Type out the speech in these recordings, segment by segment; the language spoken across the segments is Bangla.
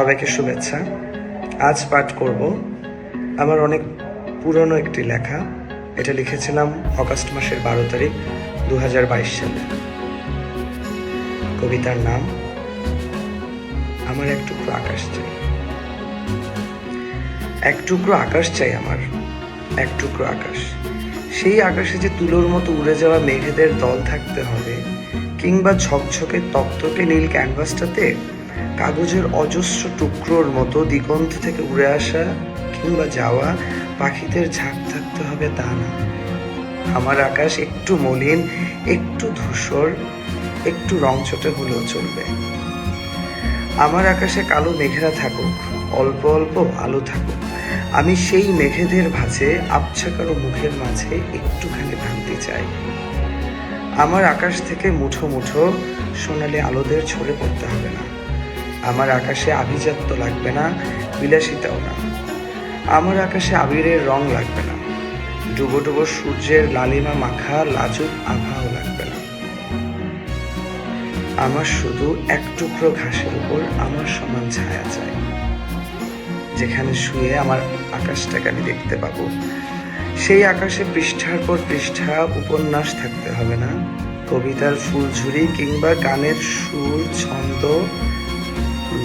সবাইকে শুভেচ্ছা। আজ পাঠ করব আমার অনেক পুরনো একটি লেখা। এটা লিখেছিলাম অগাস্ট মাসের বারো তারিখ, দুহাজার বাইশ সালে। কবিতার নাম, আমার এক টুকরো আকাশ চাই। এক টুকরো আকাশ চাই আমার, এক টুকরো আকাশ। সেই আকাশে যে তুলোর মতো উড়ে যাওয়া মেঘেদের দল থাকতে হবে, কিংবা ঝকঝকে তক্তকে নীল ক্যানভাসটাতে কাগজের অজস্র টুকরোর মতো দিগন্ত থেকে উড়ে আসা কিংবা যাওয়া পাখিদের ঝাঁক থাকতে হবে তা না। আমার আকাশ একটু মলিন, একটু ধূসর, একটু রংচটে হলেও চলবে। আমার আকাশে কালো মেঘেরা থাকুক, অল্প অল্প আলো থাকুক। আমি সেই মেঘেদের ভাঁজে আবছা কারও মুখের মাঝে একটুখানি ভাঙতে চাই। আমার আকাশ থেকে মুঠো মুঠো সোনালি আলোদের ছড়ে পড়তে হবে না। আমার আকাশে আভিজাত্য লাগবে না, বিলাসিতাও না। আমার আকাশে আবিরের রং লাগবে না। ডুবো ডুবো সূর্যের লালিমা মাখা লাজুক আভাও লাগবে না। আমার শুধু এক টুকরো ঘাসের উপর আমার সমান ছায়া চাই। যেখানে শুয়ে আমার আকাশটাকে আমি দেখতে পাবো। সেই আকাশে পৃষ্ঠার পর পৃষ্ঠা উপন্যাস থাকতে হবে না। কবিতার ফুল ফুলঝুরি কিংবা গানের সুর, ছন্দ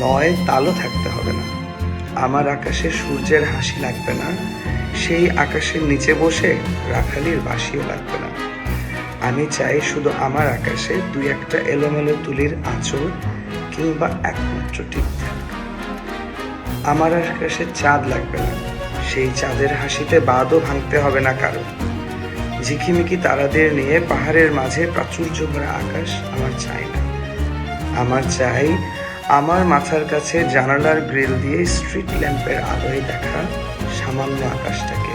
লয় তালও থাকতে হবে না। আমার আকাশে সূর্যের হাসি লাগবে না, সেই আকাশের নিচে বসে রাখালির বাসিও লাগবে না। আমি চাই শুধু আমার আকাশে দুই একটা এলোমেলো তুলির আঁচড় কিংবা একমাত্র ঠিকঠাক আমার আকাশে চাঁদ লাগবে না, সেই চাঁদের হাসিতে বাদও ভাঙতে হবে না কারও। ঝিকিমিকি তারাদের নিয়ে পাহাড়ের মাঝে প্রাচুর্য ভরা আকাশ আমার চাই না। আমার চাই আমার মাথার কাছে জানালার গ্রিল দিয়ে স্ট্রিট ল্যাম্পের আলোয় দেখা সামান্য আকাশটাকে।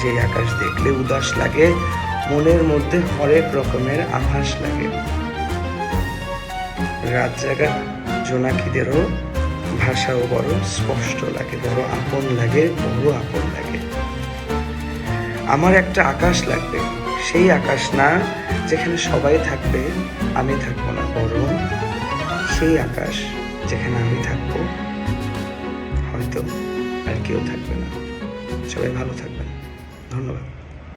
যে আকাশ দেখলে উদাস লাগে, মনের মধ্যে হরেক রকমের আভাস লাগে। রাত জাগা, জোনাকিদেরও ভাষাও বড় স্পষ্ট লাগে, বড় আপন লাগে বড় আপন লাগে। আমার একটা আকাশ লাগবে, সেই আকাশ না যেখানে সবাই থাকবে, আমি থাকব না, বরং সেই আকাশ যেখানে আমি থাকব হয়তো আর কেউ থাকবে না। সবাই ভালো থাকবেন। ধন্যবাদ।